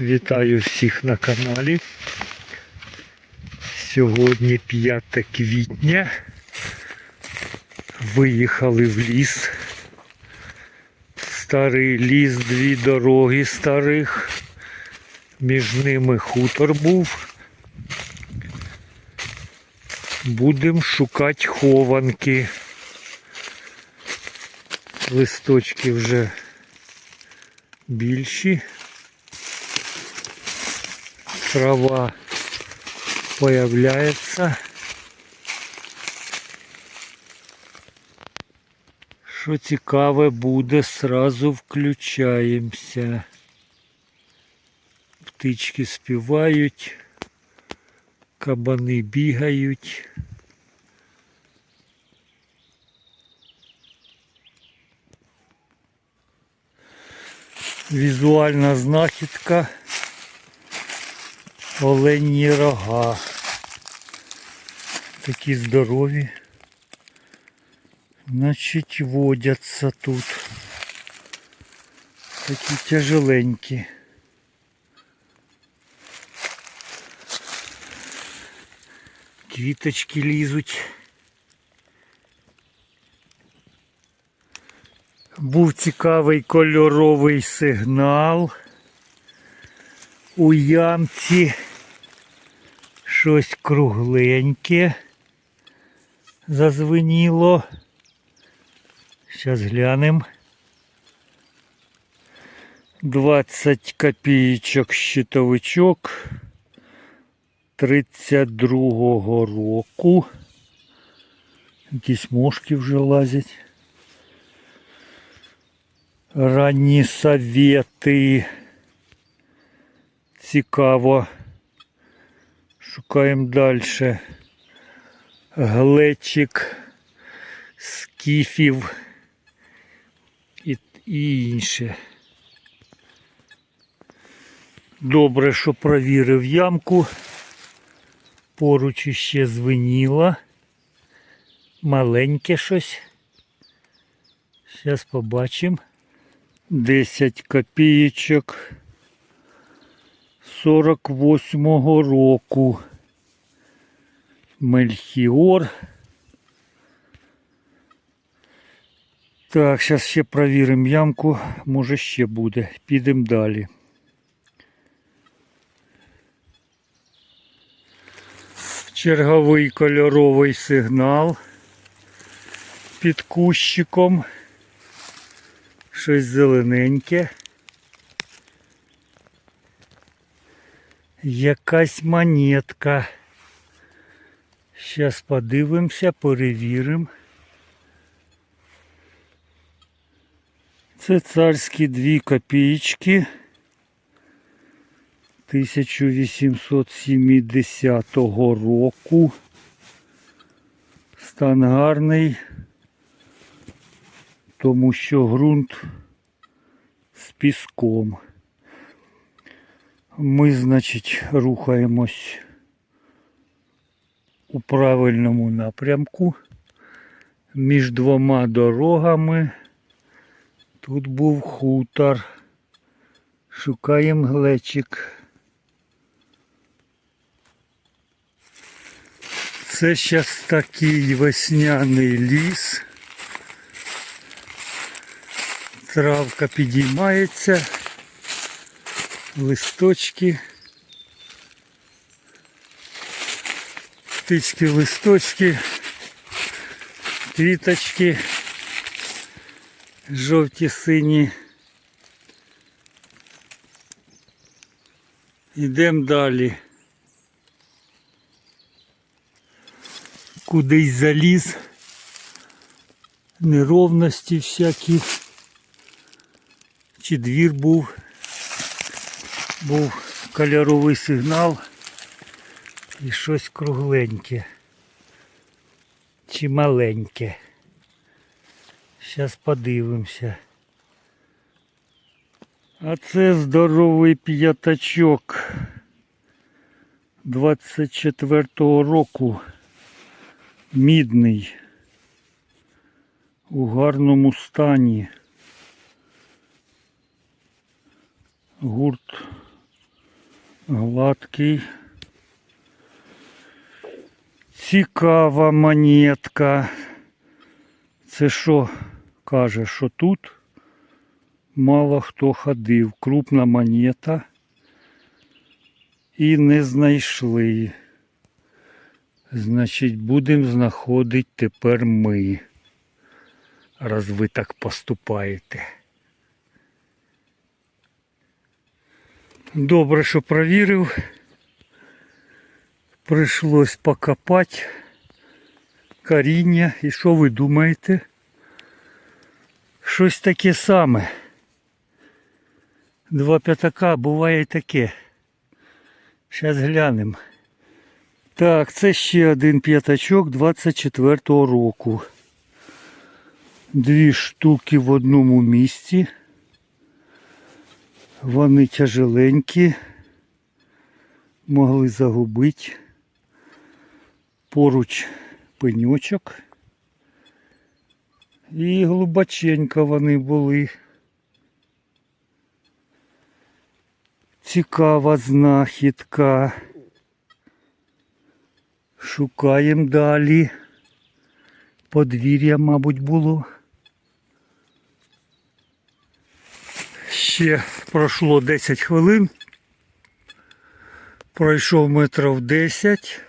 Вітаю всіх на каналі. Сьогодні 5 квітня. Виїхали в ліс. Старий ліс, дві дороги старих. Між ними хутор був. Будемо шукати хованки. Листочки вже більші. Трава появляется. Що цікаве буде, сразу включаємося. Птички співають, кабани бігають. Візуальна знахідка. Оленні рога. Такі здорові. Значить, водяться тут. Такі тяжеленькі. Квіточки лізуть. Був цікавий кольоровий сигнал у ямці щось кругленьке зазвеніло. Зараз глянемо. 20 копійочок щитовичок 32-го року. Якісь мошки вже лазять. Ранні совєти. Цікаво. Шукаємо далі. Глечик, скіфів і, інше. Добре, що провірив ямку. Поруч іще звеніло. Маленьке щось. Зараз побачимо. 10 копійочок. 48-го року. Мельхіор. Так, зараз ще провіримо ямку, може ще буде. Підемо далі. Черговий кольоровий сигнал під кущиком. Щось зелененьке. Якась монетка. Зараз подивимося, перевіримо. Це царські дві копійки 1870 року. Стан гарний, тому що ґрунт з піском. Ми, значить, рухаємось у правильному напрямку. Між двома дорогами. Тут був хутор. Шукаємо глечик. Це зараз такий весняний ліс. Травка підіймається листочки, птички, листочки, квіточки, жовті сині. Йдемо далі. Кудись заліз. Неровності всякі. Чи двір був був кольоровий сигнал і щось кругленьке чи маленьке. Зараз подивимося. А це здоровий п'ятачок 24-го року. Мідний. У гарному стані. Гурт Гладкий. Цікава монетка. Це що каже, що тут мало хто ходив. Крупна монета. І не знайшли. Значить, будемо знаходити тепер ми. Раз ви так поступаєте. Добре, що провірив. Прийшлось покопати коріння. І що ви думаєте? Щось таке саме. Два п'ятака буває і таке. Зараз глянемо. Так, це ще один п'ятачок 24-го року. Дві штуки в одному місці. Вони тяжеленькі. Могли загубити. Поруч пеньочок. І глибоченько вони були. Цікава знахідка. Шукаємо далі. Подвір'я, мабуть, було. Ще пройшло 10 хвилин. Пройшов метрів 10.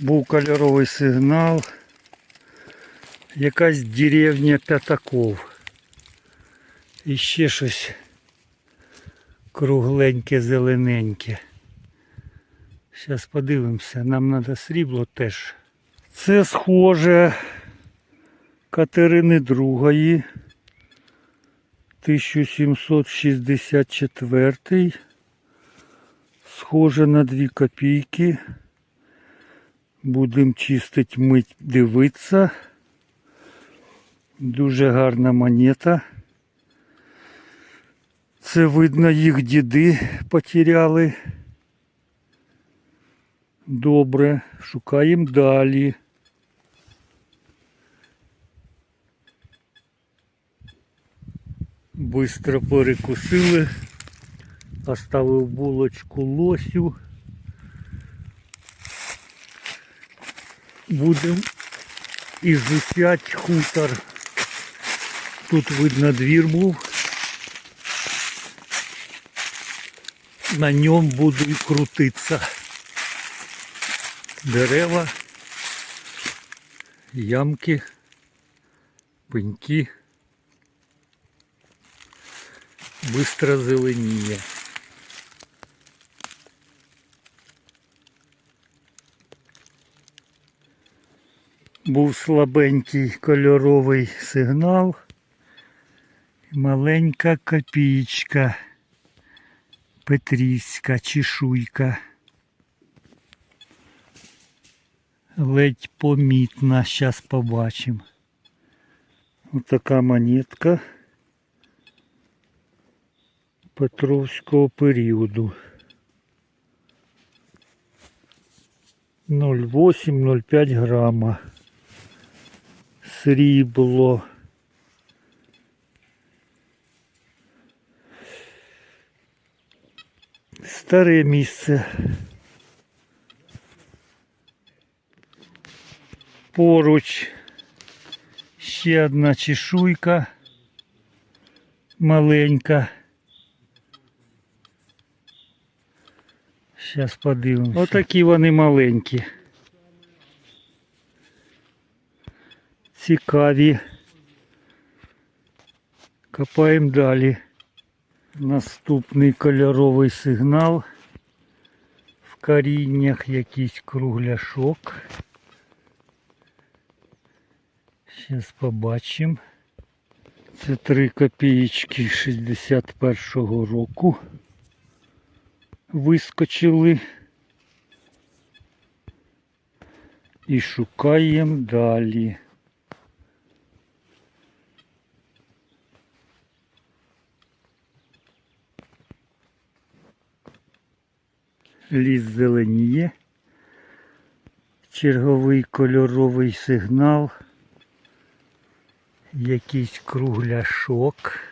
Був кольоровий сигнал. Якась деревня П'ятаков. І ще щось кругленьке, зелененьке. Зараз подивимося, нам треба срібло теж. Це схоже Катерини II, 1764. Схоже на 2 копійки. Будемо чистить мить, дивитися. Дуже гарна монета. Це видно, їх діди потеряли. Добре, шукаємо далі. Бистро перекусили. Оставив булочку лосю. Будемо ізучати хутор. Тут видно двір був. На ньому буду крутитися. Дерева, ямки, пеньки. Быстро зеленіє. Був слабенький кольоровий сигнал. Маленька копійка. Петрівська чешуйка. Ледь помітна, зараз побачимо. Ось така монетка Петровського періоду. 0,8-0,5 грама. Срібло. Старе місце. Поруч ще одна чешуйка маленька. Зараз подивимося. Отакі вони маленькі. Цікаві. Копаємо далі. Наступний кольоровий сигнал. В коріннях якийсь кругляшок. Зараз побачимо. Це 3 копієчки 61-го року. Вискочили. І шукаємо далі. Ліс зеленіє. Черговий кольоровий сигнал. Якийсь кругляшок.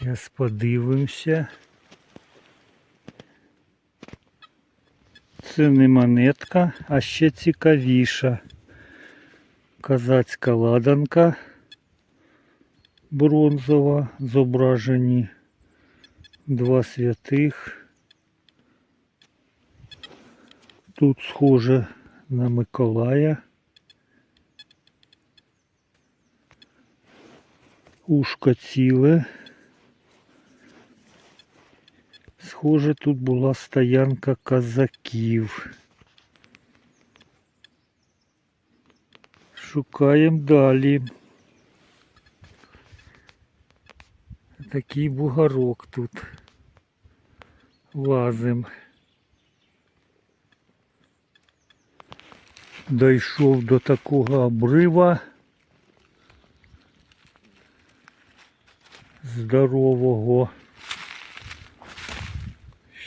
Зараз подивимося. Це не монетка, а ще цікавіша. Казацька ладанка бронзова, зображені два святих. Тут схоже на Миколая. Ушко ціле. Схоже, тут була стоянка казаків. Шукаємо далі. Такий бугорок тут. Лазим. Дійшов до такого обрива. Здорового.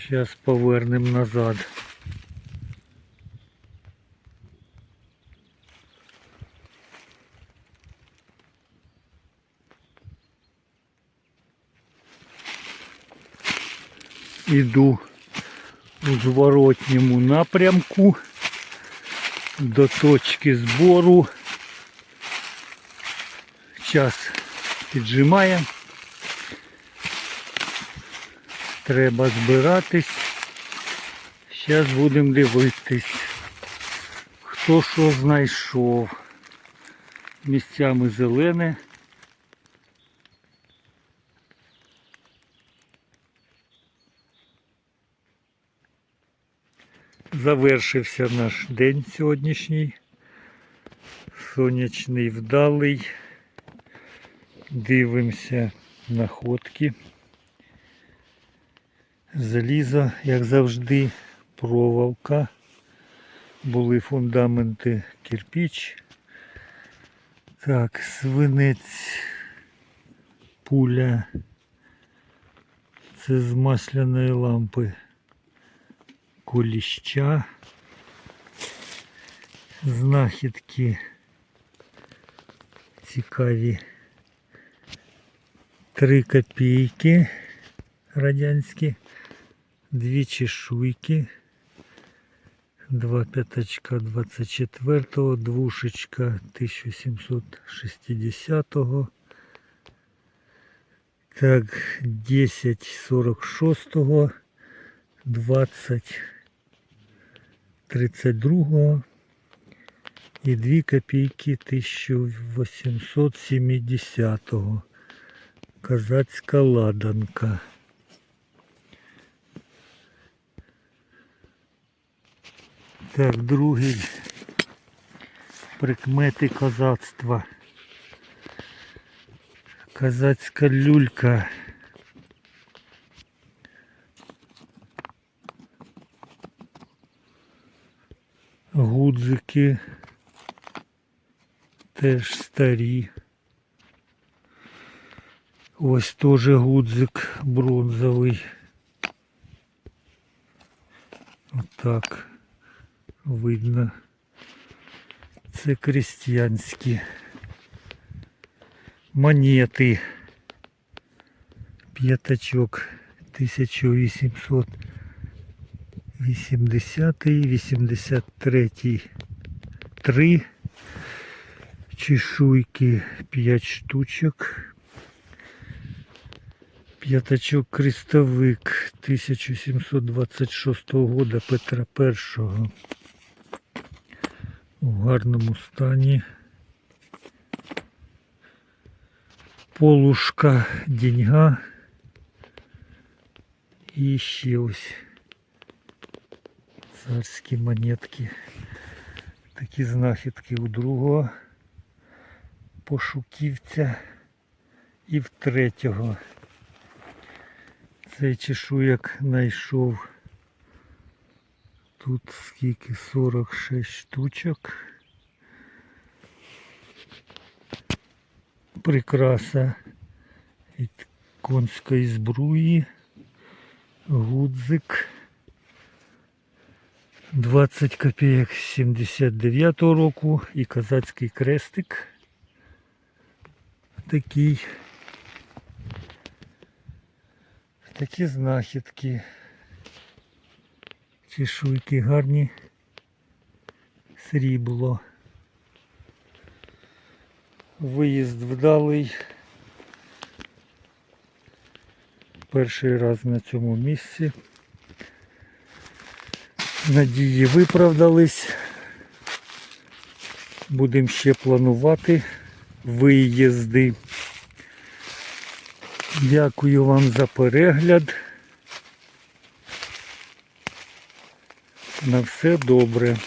Зараз повернемо назад. Іду у зворотньому напрямку до точки збору. Час піджимає. Треба збиратись. Зараз будемо дивитись, хто що знайшов. Місцями зелене. Завершився наш день сьогоднішній. Сонячний вдалий. Дивимося находки. Залізо, як завжди, проволока. Були фундаменти кирпіч. Так, свинець, пуля. Це з масляної лампи куліща. Знахідки цікаві. Три копійки радянські, дві чешуйки, два п'ятачка 24-го, двушечка 1760-го. Так, 10 46-го, 20 32-го і 2 копійки 1870-го. Казацька ладанка. Так, другий прикмети козацтва. Казацька люлька. Гудзики теж старі. Ось теж гудзик бронзовий. Отак видно. Це крестьянські монети. П'ятачок 1880 83 3 чешуйки 5 штучок. П'ятачок крестовик 1726 года Петра І. У гарному стані. Полушка деньга. І ще ось царські монетки. Такі знахідки у другого пошуківця і в третього. Цей чешуяк знайшов тут скільки 46 штучок. Прикраса від конської збруї, гудзик. 20 копійок 79 року і козацький крестик. Такий Такі знахідки. Чешуйки гарні. Срібло. Виїзд вдалий. Перший раз на цьому місці. Надії виправдались. Будемо ще планувати виїзди. Дякую вам за перегляд. На все добре.